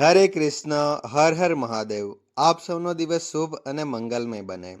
હરે કૃષ્ણ, હર હર મહાદેવ. આપ સૌનો દિવસ શુભ અને મંગલમય બને.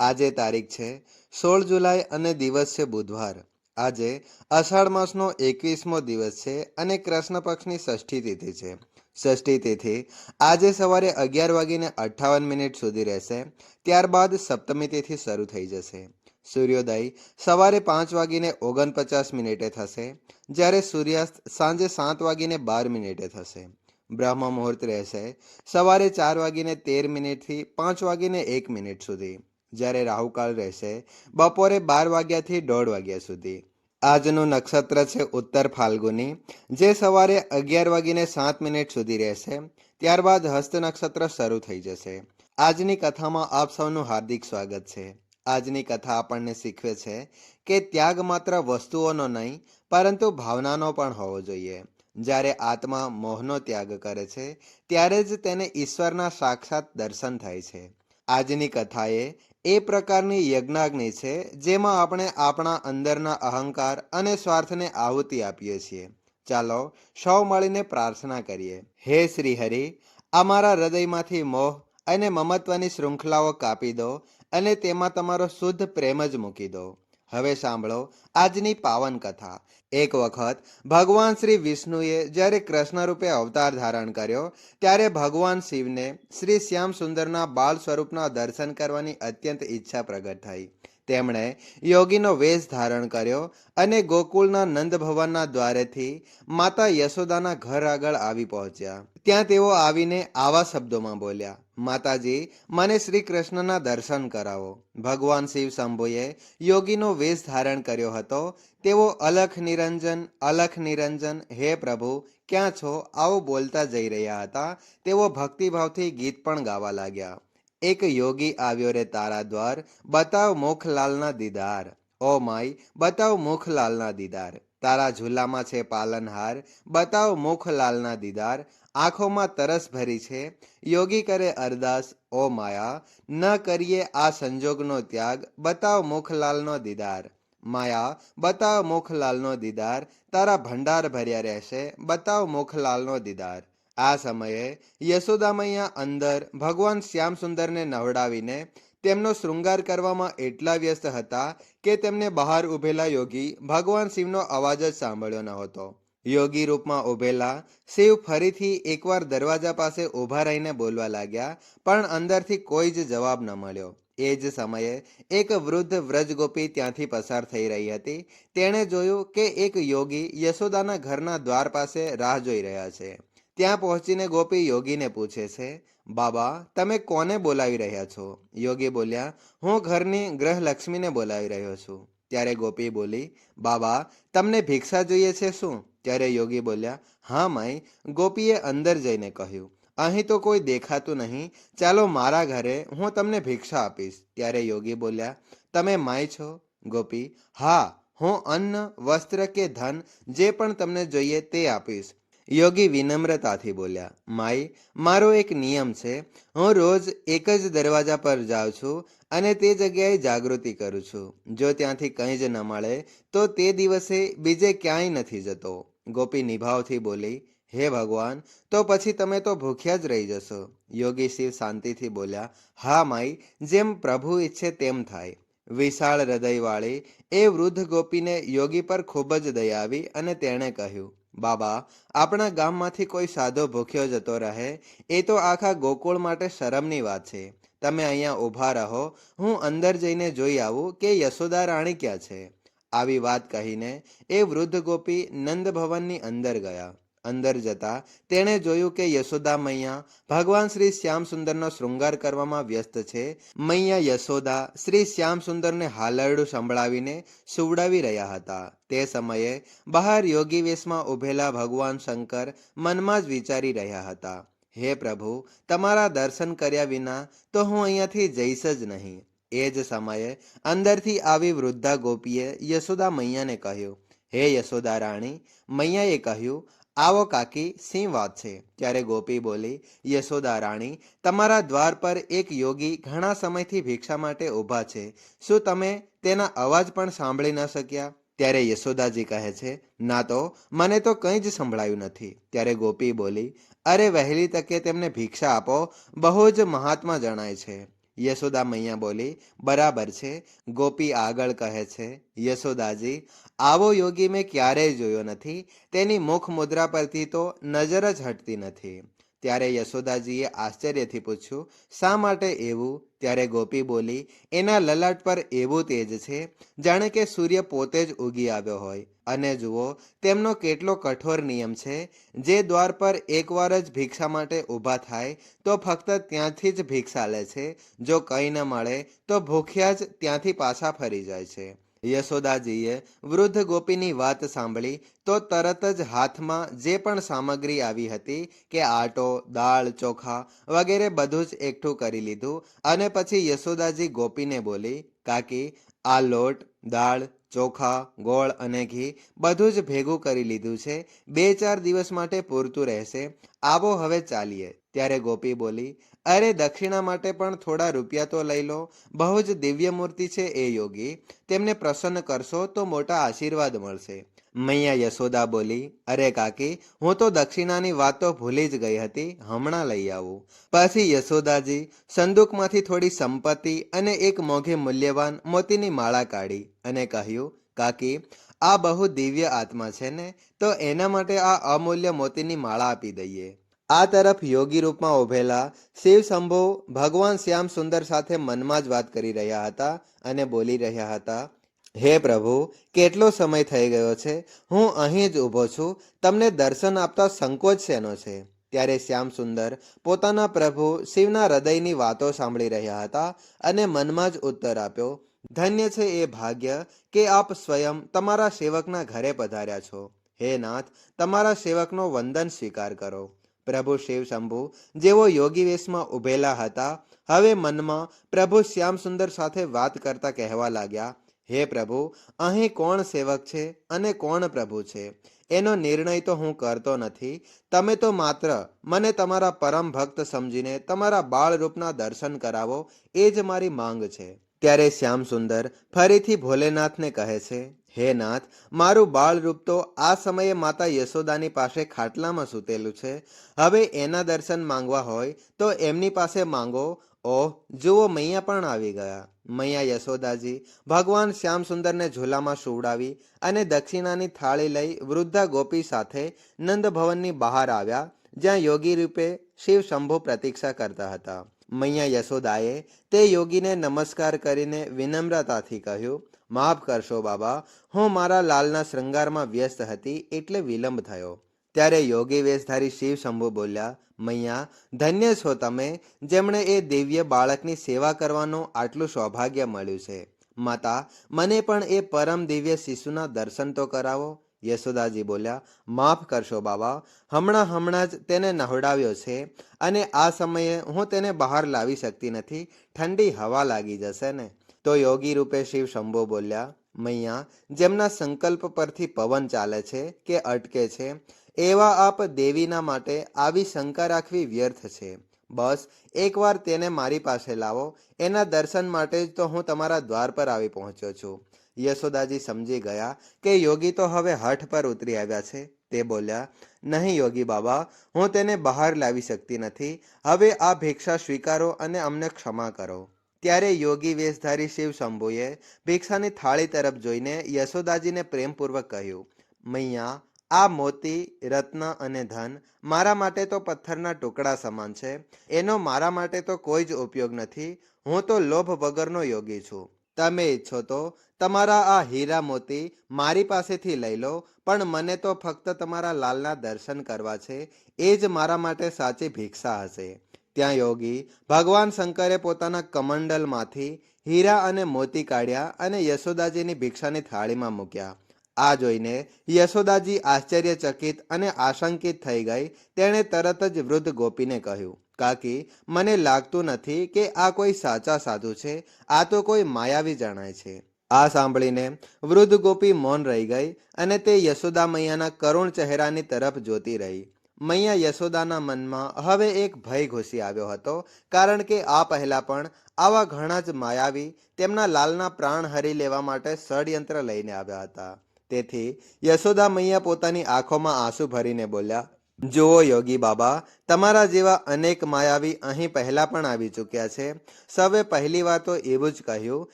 આજે તારીખ છે સોળ જુલાઈ અને દિવસ છે બુધવાર. આજે અષાઢ માસનો એકવીસમો દિવસ છે અને કૃષ્ણ પક્ષની ષષ્ઠી તિથિ છે. ષષ્ઠી તિથિ આજે સવારે અગિયાર વાગીને અઠ્ઠાવન મિનિટ સુધી રહેશે. ત્યારબાદ સપ્તમી તિથિ શરૂ થઈ જશે. સૂર્યોદય સવારે પાંચ વાગીને ઓગણપચાસ મિનિટે થશે. જ્યારે સૂર્યાસ્ત સાંજે સાત વાગીને બાર મિનિટે થશે. બ્રહ્મ મુહૂર્ત રહેશે સવારે ચાર વાગીને તેર મિનિટથી પાંચ વાગીને એક મિનિટ સુધી. જ્યારે રાહુકાળ રહેશે, બપોરે બાર વાગ્યાથી દોઢ વાગ્યા સુધી. આજનું નક્ષત્ર છે ઉત્તર ફાલ્ગુની, જે સવારે અગિયાર વાગીને સાત મિનિટ સુધી રહેશે. ત્યારબાદ હસ્ત નક્ષત્ર શરૂ થઈ જશે. આજની કથામાં આપ સૌનું હાર્દિક સ્વાગત છે. આજની કથા આપણને શીખવે છે કે ત્યાગ માત્ર વસ્તુઓનો નહીં, પરંતુ ભાવનાનો પણ હોવો જોઈએ. જ્યારે આત્મા મોહનો ત્યાગ કરે છે, ત્યારે જ તેને ઈશ્વરના સાક્ષાત દર્શન થાય છે. આજની કથાએ એ પ્રકારની યજ્ઞાગ્નિ છે, જેમાં આપણે આપણા અંદરના અહંકાર અને સ્વાર્થને આહુતિ આપીએ છીએ. ચાલો સૌ મળીને પ્રાર્થના કરીએ. હે શ્રી હરિ અમારા હૃદયમાંથી મોહ અને મમત્વની શૃંખલાઓ કાપી દો અને તેમાં તમારો શુદ્ધ પ્રેમ જ મૂકી દો. હવે સાંભળો આજની પાવન કથા. એક વખત ભગવાન શ્રી વિષ્ણુએ જ્યારે કૃષ્ણ રૂપે અવતાર ધારણ કર્યો, ત્યારે ભગવાન શિવને શ્રી શ્યામ સુંદરના બાળ સ્વરૂપના દર્શન કરવાની અત્યંત ઈચ્છા પ્રગટ થઈ. તેમણે યોગીનો વેશ ધારણ કર્યો અને ગોકુળના નંદ ભવનના દ્વારેથી માતા યશોદાના ઘર આગળ આવી પહોંચ્યા. ત્યાં તેઓ આવીને આવા શબ્દોમાં બોલ્યા, માતાજી, મને શ્રી કૃષ્ણના દર્શન કરાવો. ભગવાન શિવ શંભુએ યોગીનો વેશ ધારણ કર્યો હતો. તેઓ, અલખ નિરંજન અલખ નિરંજન, હે પ્રભુ, ક્યાં છો? આવો બોલતા જઈ રહ્યા હતા. તેઓ ભક્તિભાવથી ગીત પણ ગાવા લાગ્યા. એક યોગી આવ્યો રે તારા દ્વાર. બતાવ મુખલાલના દીદાર. ઓ માય બતાવ મુખલાલના દીદાર. તારા ઝૂલામાં છે પાલનહાર. બતાવ મુખલાલના દીદાર. આંખોમાં તરસ ભરી છે. યોગી કરે અરદાસ. ઓ માયા, ન કરીએ આ સંજોગનો ત્યાગ. બતાવ મુખલાલનો દીદાર. માયા, બતાવ મોખલાલનો દીદાર. તારા ભંડાર ભર્યા રહેશે. બતાવ મોખલાલનો દીદાર. આ સમયે યશોદામૈયા અંદર ભગવાન શ્યામ સુંદરને નવડાવીને તેમનો શૃંગાર કરવામાં એટલા વ્યસ્ત હતા કે તેમને બહાર ઉભેલા યોગી ભગવાન શિવનો અવાજ જ સાંભળ્યો ન હતો યોગી રૂપમાં ઉભેલા શિવ ફરીથી એકવાર દરવાજા પાસે ઊભા રહીને બોલવા લાગ્યા, પણ અંદરથી કોઈ જ જવાબ ન મળ્યો. એ જ સમયે એક વૃદ્ધ વ્રજગોપી ત્યાંથી પસાર થઈ રહી હતી. તેણે જોયું કે એક યોગી યશોદાના ઘરના દ્વાર પાસે રાહ જોઈ રહ્યા છે. ત્યાં પહોંચીને ગોપી યોગીને પૂછે છે, બાબા, તમે કોને બોલાવી રહ્યા છો? યોગી બોલ્યા, હું ઘરની ગ્રહલક્ષ્મીને બોલાવી રહ્યો છું. ત્યારે ગોપી બોલી, બાબા, તમને ભિક્ષા જોઈએ છે શું? ત્યારે યોગી બોલ્યા, હા માઈ, ગોપીએ અંદર જઈને કહ્યું, અહીં તો કોઈ દેખાતું નહીં, ચાલો મારા ઘરે હું તમને ભિક્ષા આપીશ. ત્યારે યોગી બોલ્યા, તમે માય છો? ગોપી, હા, હું અન્ન, વસ્ત્ર કે ધન જે પણ તમને જોઈએ તે આપીશ. યોગી વિનમ્રતાથી બોલ્યા, માઈ, મારો એક નિયમ છે. હું રોજ એક જ દરવાજા પર જાઉં છું અને તે જગ્યાએ જાગૃતિ કરું છું. જો ત્યાંથી કંઈ જ ન મળે, તો તે દિવસે બીજે ક્યાંય નથી જતો. ગોપી નિભાવથી બોલી, હે ભગવાન, તો પછી તમે તો ભૂખ્યા જ રહી જશો. યોગી શિવ શાંતિથી બોલ્યા, હા માઈ, જેમ પ્રભુ ઈચ્છે તેમ થાય. વિશાળ હૃદયવાળી એ વૃદ્ધ ગોપીને યોગી પર ખૂબ જ દયા આવી અને તેણે કહ્યું બાબા, આપણા ગામમાંથી કોઈ સાધો ભૂખ્યો જતો રહે, એ તો આખા ગોકુળ માટે શરમની વાત છે. તમે અહીંયા ઊભા રહો, હું અંદર જઈને જોઈ આવું કે યશોદા રાણી ક્યાં છે? આવી વાત કહીને એ વૃદ્ધ ગોપી નંદભવનની અંદર ગયા. અંદર જતા તેણે જોયું કે યશોદા મૈયા ભગવાન શ્રી શ્યામ સુંદરનો શૃંગાર કરવામાં વ્યસ્ત છે. મૈયા યશોદા શ્રી શ્યામ સુંદરને હાલરડું સંભળાવીને સુવડાવી રહ્યા હતા. તે સમયે બહાર યોગી વેશમાં ઉભેલા ભગવાન શંકર મનમાં જ વિચારી રહ્યા હતા. હે પ્રભુ, તમારા દર્શન કર્યા વિના તો હું અહીંયાથી જઈશ જ નહીં. એ જ સમયે અંદરથી આવી વૃદ્ધા ગોપીએ યશોદા મૈયાને કહ્યું, હે યશોદા રાણી, મૈયાએ કહ્યું આવો કાકી સિંહ વાત છે? ત્યારે ગોપી બોલી, યશોદા રાણી, તમારા દ્વાર પર એક યોગી ઘણા સમયથી ભિક્ષા માટે ઊભા છે. શું તમે તેના અવાજ પણ સાંભળી ન શક્યા? ત્યારે યશોદાજી કહે છે, ના તો, મને તો કંઈ જ સંભળાયું નથી. ત્યારે ગોપી બોલી, અરે વહેલી તકે તેમને ભિક્ષા આપો, બહુ જ મહાત્મા જણાય છે. યશોદા મૈયા બોલી, બરાબર છે. ગોપી આગળ કહે છે, યશોદાજી, આવો યોગી મેં ક્યારેય જોયો નથી. તેની મુખ મુદ્રા પરથી તો નજર જ હટતી નથી. ત્યારે યશોદાજીએ આશ્ચર્યથી પૂછ્યું, શા માટે એવું? ત્યારે ગોપી બોલી, એના લલાટ પર એવું તેજ છે, જાણે કે સૂર્ય પોતે જ ઉગી આવ્યો હોય. અને જુઓ, તેમનો કેટલો કઠોર નિયમ છે. જે દ્વાર પર એકવાર જ ભિક્ષા માટે ઊભા થાય, તો ફક્ત ત્યાંથી જ ભિક્ષા લે છે. જો કંઈ ન મળે, તો ભૂખ્યા જ ત્યાંથી પાછા ફરી જાય છે. યશોદાજીએ વૃદ્ધ ગોપીની વાત સાંભળી તો તરત જ હાથમાં જે પણ સામગ્રી આવી હતી, કે આટો, દાળ, ચોખા વગેરે બધું જ એકઠું કરી લીધું અને પછી યશોદાજી ગોપીને બોલી, કાકી, આ લોટ, દાળ ચોખા, ગોળ અને ઘી બધું જ ભેગું કરી લીધું છે. બે ચાર દિવસ માટે પૂરતું રહેશે. આવો હવે ચાલીએ. ત્યારે ગોપી બોલી, અરે, દક્ષિણા માટે પણ થોડા રૂપિયા તો લઈ લો. બહુ જ દિવ્ય મૂર્તિ છે એ યોગી. તેમને પ્રસન્ન કરશો તો મોટા આશીર્વાદ મળશે. મૈયા યશોદા બોલી, અરે કાકી, હું તો દક્ષિણાની વાત તો ભૂલી જ ગઈ હતી, હમણાં લઈ આવું. પછી યશોદાજી સંદૂકમાંથી થોડી સંપત્તિ અને એક મોઘી મૂલ્યવાન મોતીની માળા કાઢી અને કહ્યું, કાકી, આ બહુ દિવ્ય આત્મા છે ને, તો એના માટે આ અમૂલ્ય મોતીની માળા આપી દઈએ. આ તરફ યોગી રૂપમાં ઉભેલા શિવ શંભુ ભગવાન શ્યામ સુંદર સાથે મનમાં જ વાત કરી રહ્યા હતા અને બોલી રહ્યા હતા હે પ્રભુ, કેટલો સમય થઈ ગયો છે? હું અહીં જ ઊભો છું. તમને દર્શન આપતા સંકોચ શેનો છે? ત્યારે શ્યામ સુંદર પોતાના પ્રભુ શિવના હૃદયની વાતો સાંભળી રહ્યા હતા અને મનમાં જ ઉત્તર આપ્યો, ધન્ય છે એ ભાગ્ય કે આપ સ્વયં તમારા સેવકના ઘરે પધાર્યા છો. હે નાથ, તમારા સેવકનો વંદન સ્વીકાર કરો. પ્રભુ શિવ શંભુ, જેઓ યોગી વેશમાં ઉભેલા હતા, હવે મનમાં પ્રભુ શ્યામ સુંદર સાથે વાત કરતા કહેવા લાગ્યા હે પ્રભુ, અહીં કોણ સેવક છે અને કોણ પ્રભુ છે? એનો નિર્ણય તો હું કરતો નથી. તમે તો માત્ર મને તમારા પરમ ભક્ત સમજીને તમારા બાળરૂપના દર્શન કરાવો, એ જ મારી માંગ છે. ત્યારે શ્યામ સુંદર ફરીથી ભોલેનાથને કહે છે, હે નાથ, મારું બાળરૂપ તો આ સમયે માતા યશોદાની પાસે ખાટલામાં સૂતેલું છે. હવે એના દર્શન માંગવા હોય તો એમની પાસે માંગો ઓહ જુઓ, મૈયા પણ આવી ગયા. મૈયા યશોદાજી ભગવાન શ્યામસુંદરને ઝૂલામાં સુવડાવી અને દક્ષિણાની થાળી લઈ વૃદ્ધા ગોપી સાથે નંદભવનની બહાર આવ્યા, જ્યાં યોગી રૂપે શિવ શંભુ પ્રતીક્ષા કરતા હતા. મૈયા યશોદાએ તે યોગીને નમસ્કાર કરીને વિનમ્રતાથી કહ્યું, માફ કરશો બાબા, હું મારા લાલના શૃંગારમાં વ્યસ્ત હતી એટલે વિલંબ થયો. ત્યારે યોગી વેશધારી શિવ શંભુ બોલ્યા, મૈયા, ધન્ય છો તમે, જેમણે એ દિવ્ય બાળકની સેવા કરવાનું આટલું સૌભાગ્ય મળ્યું છે. માતા, મને પણ એ પરમ દિવ્ય શિશુના દર્શન તો કરાવો. યશોદાજી બોલ્યા, માફ કરશો બાબા, હમણાં હમણાં જ તેને નહવડાવ્યો છે અને આ સમયે હું તેને બહાર લાવી શકતી નથી, ઠંડી હવા લાગી જશે ને. તો યોગી રૂપે શિવ શંભો બોલ્યા, મૈયા, જેમના સંકલ્પ પરથી પવન ચાલે છે કે અટકે છે એવા આપ દેવીના માટે આવી શંકા રાખવી વ્યર્થ છે. બસ, એકવાર તેને મારી પાસે લાવો. એના દર્શન માટે જ તો હું તમારા દ્વાર પર આવી પહોંચ્યો છું. યશોદાજી સમજી ગયા કે યોગી તો હવે હઠ પર ઉતરી આવ્યા છે. તે બોલ્યા, નહીં યોગી બાબા, હું તેને બહાર લાવી શકતી નથી. હવે આ ભિક્ષા સ્વીકારો અને અમને ક્ષમા કરો. ત્યારે યોગી વેશધારી શિવ શંભુએ ભિક્ષાની થાળી તરફ જોઈને યશોદાજીને પ્રેમપૂર્વક કહ્યું, મૈયા આ મોતી, રત્ન અને ધન મારા માટે તો પથ્થરના ટુકડા સમાન છે. એનો મારા માટે તો કોઈ જ ઉપયોગ નથી. હું તો લોભ વગરનો યોગી છું. તમે ઈચ્છો તો તમારા આ હીરા મોતી મારી પાસેથી લઈ લો, પણ મને તો ફક્ત તમારા લાલના દર્શન કરવા છે. એ જ મારા માટે સાચી ભિક્ષા હશે. ત્યાં યોગી ભગવાન શંકરે પોતાના કમંડલમાંથી હીરા અને મોતી કાઢ્યા અને યશોદાજીની ભિક્ષાની થાળીમાં મૂક્યા. આ જોઈને યશોદાજી આશ્ચર્યચકિત અને આશંકિત થઈ ગઈ. તેણે તરત જ વૃદ્ધ ગોપીને કહ્યું, કાકી, મને લાગતું નથી કે આ કોઈ સાચા સાધુ છે. આ તો કોઈ માયાવી જણાય છે. આ સાંભળીને વૃદ્ધ ગોપી મૌન રહી ગઈ અને તે યશોદા મૈયાના કરુણ ચહેરાની તરફ જોતી રહી. મૈયા યશોદાના મનમાં હવે એક ભય ઘૂસી આવ્યો હતો, કારણ કે આ પહેલા પણ આવા ઘણા જ માયાવી તેમના લાલના પ્રાણ હરી લેવા માટે ષડયંત્ર લઈને આવ્યા હતા. તેથી યશોદા મૈયા પોતાની આંખોમાં આંસુ ભરીને બોલ્યા, જુઓ યોગી બાબા, તમારા જેવા અનેક માયાવી અહીં પહેલા પણ આવી ચૂક્યા છે. સૌએ પહેલી વાર તો એવું જ કહ્યું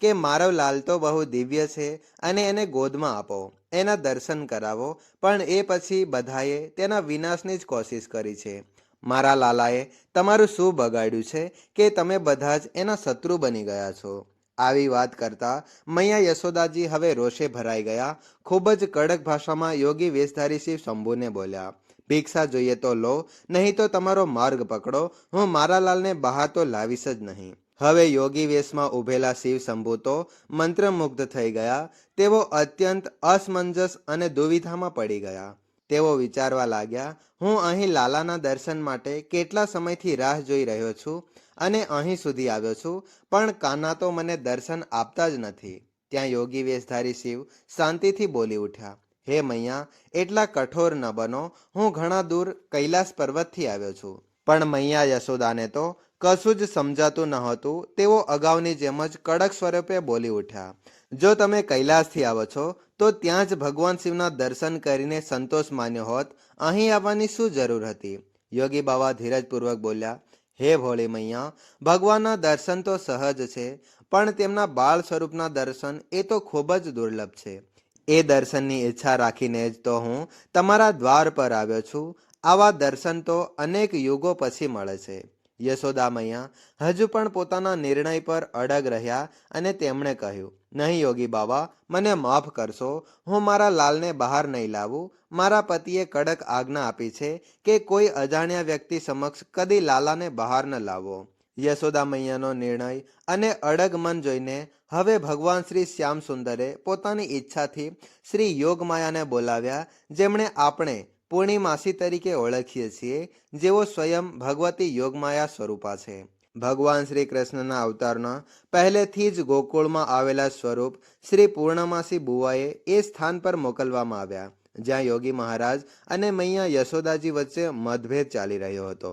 કે મારો લાલ તો બહુ દિવ્ય છે અને એને ગોદમાં આપો, એના દર્શન કરાવો, પણ એ પછી બધાએ તેના વિનાશની જ કોશિશ કરી છે. મારા લાલાએ તમારું શું બગાડ્યું છે કે તમે બધા જ એના શત્રુ બની ગયા છો? આવી વાત કરતા મૈયા યશોદાજી હવે રોષે ભરાઈ ગયા. ખૂબ જ કડક ભાષામાં યોગી વેશધારી શિવ શંભુને બોલ્યા, ભિક્ષા જોઈએ તો લો, નહીં તો તમારો માર્ગ પકડો. હું મારા લાલને બહાર તો લાવીશ જ નહીં. હવે યોગી વેશમાં ઉભેલા શિવ શંભુ તો મંત્રમુગ્ધ થઈ ગયા. તેઓ અત્યંત અસમંજસ અને દુવિધામાં પડી ગયા. તેઓ વિચારવા લાગ્યા, હું અહીં લાલાના દર્શન માટે કેટલા સમયથી રાહ જોઈ રહ્યો છું? અને અહીં સુધી આવ્યો છું, પણ કાના તો મને દર્શન આપતા જ નથી. ત્યાં યોગી વેશધારી શિવ શાંતિથી બોલી ઉઠ્યા. હે મૈયા, એટલા કઠોર ન બનો. હું ઘણા દૂર કૈલાસ પર્વતથી આવ્યો છું. પણ મૈયા યશોદાને તો કશું જ સમજાતું નહોતું. તેઓ અગાઉની જેમ જ કડક સ્વરૂપે બોલી ઉઠ્યા. જો તમે કૈલાસથી આવો છો, તો ત્યાં જ ભગવાન શિવના દર્શન કરીને સંતોષ માન્યો હોત. અહીં આવવાની શું જરૂર હતી? યોગી બાબા ધીરજપૂર્વક બોલ્યા. હે ભોળે મૈયા, ભગવાનના દર્શન તો સહજ છે, પણ તેમના બાળ સ્વરૂપના દર્શન એ તો ખૂબ જ દુર્લભ છે. એ દર્શનની ઈચ્છા રાખીને જ તો હું તમારા દ્વાર પર આવ્યો છું. આવા દર્શન તો અનેક યુગો પછી મળે છે. યશોદા મૈયા હજુ પણ પોતાના નિર્ણય પર અડગ રહ્યા અને તેમણે કહ્યું નહીં યોગી બાબા મને માફ કરશો હું મારા લાલને બહાર નહીં લાવું મારા પતિએ કડક આજ્ઞા આપી છે કે કોઈ અજાણ્યા વ્યક્તિ સમક્ષ કદી લાલાને બહાર ન લાવો યશોદા મૈયાનો નિર્ણય અને અડગ મન જોઈને હવે ભગવાન શ્રી શ્યામ સુંદરે પોતાની ઈચ્છાથી શ્રી યોગમાયાને બોલાવ્યા જેમણે આપણે પૂર્ણિમાસી તરીકે ઓળખીએ છીએ જેઓ સ્વયં ભગવતી યોગમાયા સ્વરૂપા છે ભગવાન શ્રી કૃષ્ણના અવતારના પહેલેથી જ ગોકુળમાં આવેલા સ્વરૂપ શ્રી પૂર્ણમાસી બુવાએ એ સ્થાન પર મોકલવામાં આવ્યા, જ્યાં યોગી મહારાજ અને મૈયા યશોદાજી વચ્ચે મતભેદ ચાલી રહ્યો હતો.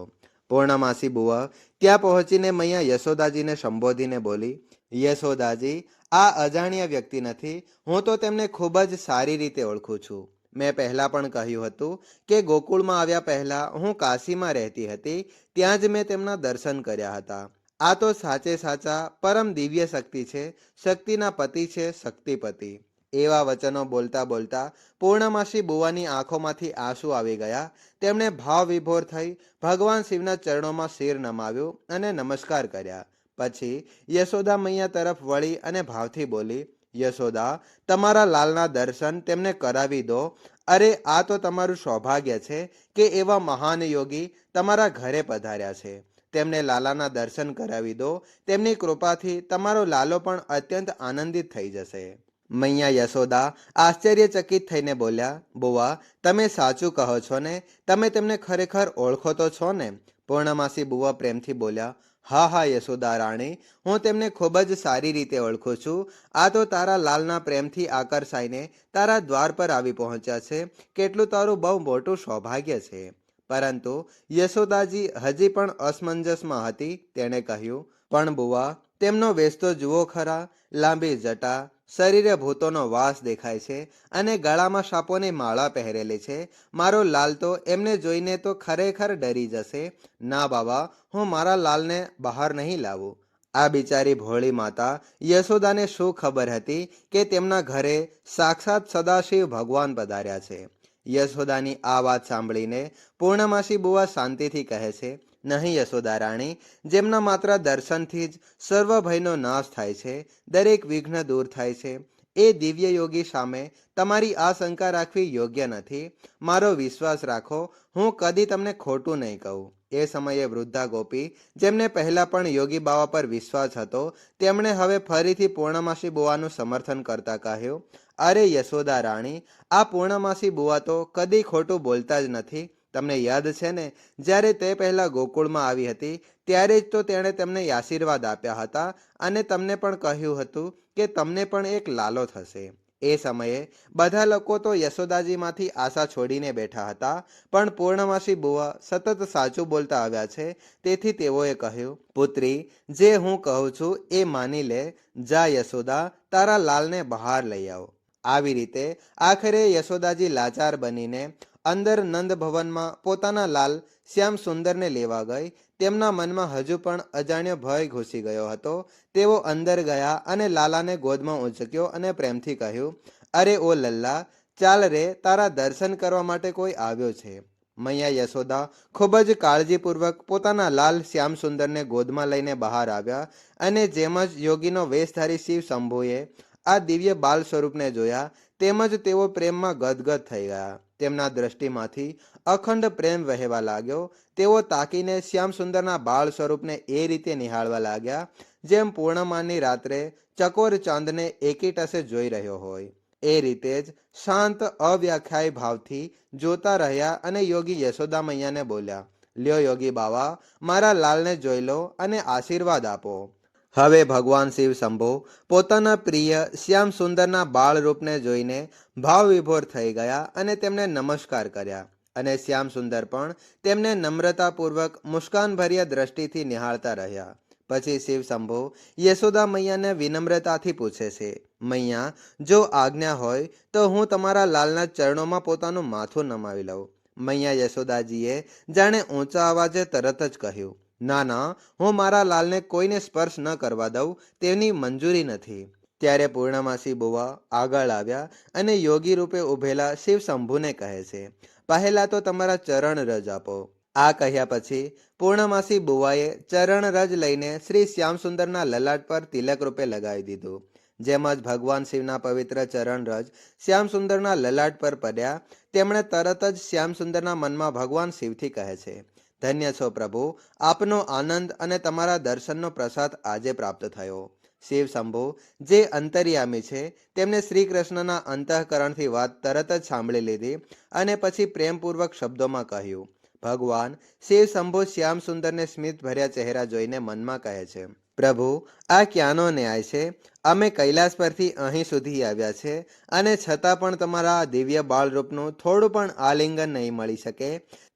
પૂર્ણમાસી બુવા ત્યાં પહોંચીને મૈયા યશોદાજીને સંબોધીને બોલી, યશોદાજી, આ અજાણ્યા વ્યક્તિ નથી, હું તો તેમને ખૂબ જ સારી રીતે ઓળખું છું. મેં પહેલાં પણ કહ્યું હતું કે ગોકુળમાં આવ્યા પહેલાં હું કાશીમાં રહેતી હતી, ત્યાં જ મેં તેમના દર્શન કર્યા હતા. આ તો સાચે સાચા પરમ દિવ્ય શક્તિ છે, શક્તિના પતિ છે શક્તિપતિ. એવા વચનો બોલતા બોલતા પૂર્ણમાસી બુવાની આંખોમાંથી આંસુ આવી ગયા. તેમણે ભાવ વિભોર થઈ ભગવાન શિવના ચરણોમાં શિર નમાવ્યું અને નમસ્કાર કર્યા. પછી યશોદા મૈયા તરફ વળી અને ભાવથી બોલી યશોદા, તમારા લાલના દર્શન તેમને કરાવી દો. અરે, આ તો તમારું સૌભાગ્ય છે કે એવા મહાન યોગી તમારા ઘરે પધાર્યા છે. તેમને લાલાના દર્શન કરાવી દો. તેમની કૃપાથી તમારો લાલો પણ અત્યંત આનંદિત થઈ જશે. મૈયા યશોદા આશ્ચર્યચકિત થઈને બોલ્યા, બુવા, તમે સાચું કહો છો ને? તમે તેમને ખરેખર ઓળખો તો છો ને? પૂર્ણમાસી બુવા પ્રેમથી બોલ્યા હા હા, યશોદા રાણી, હું તેમને ખૂબ જ સારી રીતે ઓળખું છું. આ તો તારા લાલના પ્રેમથી આકર્ષાઈને તારા દ્વાર પર આવી પહોંચ્યા છે. કેટલું તારું બહુ મોટું સૌભાગ્ય છે. પરંતુ યશોદાજી હજી પણ અસમંજસમાં હતી, તેણે કહ્યું, પણ બુવા, તેમનો વેસ્તો જુઓ ખરા, લાંબી જટા શરીરે ભૂતોનો વાસ દેખાય છે અને ગળામાં સાપોની માળા પહેરેલી છે. મારો લાલ તો એમને જોઈને તો ખરેખર ડરી જશે. ના બાબા, હું મારા લાલને બહાર નહીં લાવું. આ બિચારી ભોળી માતા, યશોદાને શું ખબર હતી કે તેમના ઘરે સાક્ષાત સદાશિવ ભગવાન પધાર્યા છે? યશોદાની આ વાત સાંભળીને પૂર્ણમાસી બુવા શાંતિથી કહે છે નહીં યશોદા રાણી, જેમના માત્ર દર્શનથી જ સર્વ ભયનો નાશ થાય છે, દરેક વિઘ્ન દૂર થાય છે. એ દિવ્ય યોગી સામે તમારી આ શંકા રાખવી યોગ્ય નથી. મારો વિશ્વાસ રાખો, હું કદી તમને ખોટું નહીં કહું. એ સમયે વૃદ્ધા ગોપી, જેમને પહેલા પણ યોગી બાવા પર વિશ્વાસ હતો, તેમણે હવે ફરીથી પૂર્ણમાસી બુવાનું સમર્થન કરતા કહ્યું, અરે યશોદા રાણી, આ પૂર્ણમાસી બુવા તો કદી ખોટું બોલતા જ નથી. તમને યાદ છે ને? જ્યારે તે પહેલાં ગોકુળમાં આવી હતી, ત્યારે જ તો તેણે તેમને આશીર્વાદ આપ્યા હતા અને તમને પણ કહ્યું હતું કે તમને પણ એક લાલો થશે. એ સમયે બધા લોકો તો યશોદાજીમાંથી આશા છોડીને બેઠા હતા, પણ પૂર્ણમાસી બુવા સતત સાચું બોલતા આવ્યા છે. તેથી તેઓએ કહ્યું, પુત્રી, જે હું કહું છું એ માની લે. જા યશોદા, તારા લાલને બહાર લઈ આવો. આવી રીતે આખરે યશોદાજી લાચાર બનીને અંદર નંદ ભવનમાં પોતાના લાલ શ્યામ સુંદરને લેવા ગઈ. તેમના મનમાં હજુ પણ અજાણ્યો ભય ઘૂસી ગયો હતો. તેઓ અંદર ગયા અને લાલાને ગોદમાં ઉંચક્યો અને પ્રેમથી કહ્યું, અરે ઓ લલ્લા, ચાલ રે, તારા દર્શન કરવા માટે કોઈ આવ્યો છે. મૈયા યશોદા ખૂબ જ કાળજીપૂર્વક પોતાના લાલ શ્યામ સુંદરને ગોદમાં લઈને બહાર આવ્યા અને જેમ જ યોગીનો વેશધારી શિવ શંભુએ આ દિવ્ય બાલ સ્વરૂપને જોયા તેમજ તેઓ પ્રેમમાં ગદગદ થઈ ગયા. તેમના દ્રષ્ટિમાંથી અખંડ પ્રેમ વહેવા લાગ્યો. તેઓ તાકીને શ્યામ સુંદરના બાળ સ્વરૂપને એ રીતે નિહાળવા લાગ્યા, જેમ પૂર્ણમાની રાત્રે ચકોર ચાંદને એકી જોઈ રહ્યો હોય. એ રીતે જ શાંત, અવ્યાખ્યાય ભાવથી જોતા રહ્યા અને યોગી યશોદા મૈયાને બોલ્યા, લ્યો યોગી બાવા, મારા લાલને જોઈ લો અને આશીર્વાદ આપો. હવે ભગવાન શિવ શંભો પોતાના પ્રિય, શ્યામ સુંદરના બાળ રૂપને જોઈને ભાવ વિભોર થઈ ગયા અને તેમને નમસ્કાર કર્યા. અને શ્યામ સુંદર પણ તેમને નમ્રતાપૂર્વક મુસ્કાનભર્યા દ્રષ્ટિથી નિહાળતા રહ્યા. પછી શિવ શંભો યશોદા મૈયાને વિનમ્રતાથી પૂછે છે, મૈયા, જો આજ્ઞા હોય તો હું તમારા લાલના ચરણોમાં પોતાનું માથું નમાવી લઉં. મૈયા યશોદાજીએ જાણે ઊંચા અવાજે તરત જ કહ્યું ના ના, હું મારા લાલને કોઈને સ્પર્શ ન કરવા દઉં, તેની મંજૂરી નથી. ત્યારે પૂર્ણમાસી બુવા આગળ આવ્યા અને યોગી રૂપે ઉભેલા શિવ શંભુને કહે છે, પહેલા તો તમારા ચરણ રજ આપો. આ કહ્યા પછી પૂર્ણમાસી બુવાએ ચરણ રજ લઈને શ્રી શ્યામ સુંદરના લલાટ પર તિલક રૂપે લગાવી દીધું, જેમ જ ભગવાન શિવના પવિત્ર ચરણ રજ શ્યામસુંદરના લલાટ પર પડ્યા. તેમણે તરત જ શ્યામ સુંદરના મનમાં ભગવાન શિવથી કહે છે ધન્ય છો પ્રભુ. આપનો આનંદ અને તમારા દર્શનનો પ્રસાદ આજે પ્રાપ્ત થયો. શિવ શંભુ, જે અંતર્યામી છે, તેમને શ્રી કૃષ્ણના અંતઃકરણથી વાત તરત જ સાંભળી લીધી અને પછી પ્રેમપૂર્વક શબ્દોમાં કહ્યું, ભગવાન, શિવ શંભુ શ્યામ સુંદરને સ્મિત ભર્યા ચહેરા જોઈને મનમાં કહે છે, પ્રભુ, આ ક્યાંનો ન્યાય છે? અમે કૈલાસ પરથી અહીં સુધી આવ્યા છે અને છતાં પણ તમારા દિવ્ય બાળરૂપનું થોડું પણ આલિંગન નહીં મળી શકે.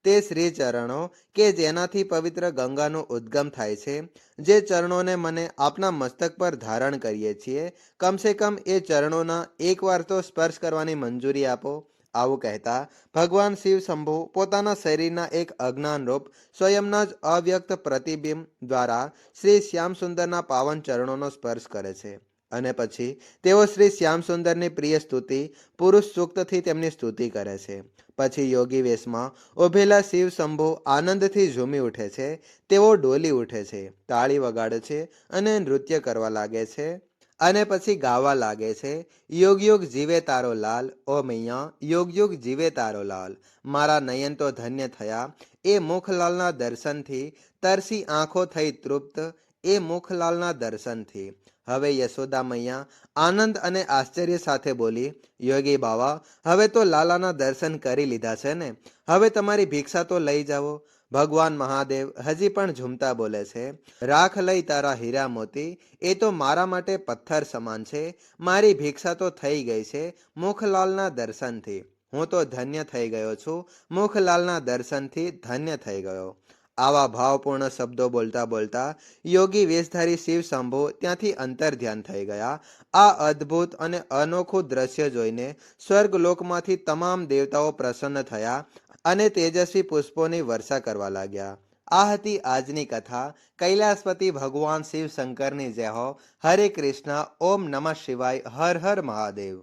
તે શ્રી ચરણો કે જેનાથી પવિત્ર ગંગાનો ઉદ્ગમ થાય છે, જે ચરણોને મને આપના મસ્તક પર ધારણ કરીએ છીએ. કમસે કમ એ ચરણોના એકવાર તો સ્પર્શ કરવાની મંજૂરી આપો. આવું કહેતા ભગવાન શિવ શંભુ પોતાના શરીરના એક અજ્ઞાન રૂપ સ્વયંના જ અવ્યક્ત પ્રતિબિંબ દ્વારા શ્રી શ્યામ સુંદરના પાવન ચરણોનો સ્પર્શ કરે છે. અને પછી તેઓ શ્રી શ્યામ સુંદરની પ્રિય સ્તુતિ, પુરુષ સૂક્તથી તેમની સ્તુતિ કરે છે. પછી યોગી વેશમાં ઉભેલા શિવ શંભુ આનંદથી ઝૂમી ઉઠે છે. તેઓ ડોલી ઉઠે છે, તાળી વગાડે છે અને નૃત્ય કરવા લાગે છે અને પછી ગાવા લાગે છે. યોગ યોગ જીવે તારો લાલ, ઓ મૈયા, યોગ યોગ જીવે તારો લાલ. મારા નયન તો ધન્ય થયા. એ મુખલાલના દર્શનથી તરસી આંખો થઈ તૃપ્ત. એ મુખલાલના દર્શનથી. હવે યશોદા મૈયા આનંદ અને આશ્ચર્ય સાથે બોલી, યોગી બાવા, હવે તો લાલાના દર્શન કરી લીધા છે ને? હવે તમારી ભિક્ષા તો લઈ જાઓ. ભગવાન મહાદેવ હજી પણ ઝૂમતા બોલે છે, રાખ લઈ તારા હીરા મોતી, એ તો મારા માટે પથ્થર સમાન છે. મારી ભિક્ષા તો થઈ ગઈ છે મુખલાલના દર્શનથી. હું તો ધન્ય થઈ ગયો છું મુખલાલના દર્શનથી ધન્ય થઈ ગયો. આવા ભાવપૂર્ણ શબ્દો બોલતા બોલતા યોગી વેશધારી શિવ શંભો ત્યાંથી અંતર ધ્યાન થઈ ગયા. આ અદ્ભુત અને અનોખું દ્રશ્ય જોઈને સ્વર્ગલોકમાંથી તમામ દેવતાઓ પ્રસન્ન થયા અને તેજસ્વી પુષ્પોની વર્ષા કરવા લાગ્યા. આ હતી આજની કથા. કૈલાસપતિ ભગવાન શિવ શંકરની જય હો. હરે કૃષ્ણ. ઓમ નમઃ શિવાય. હર હર મહાદેવ.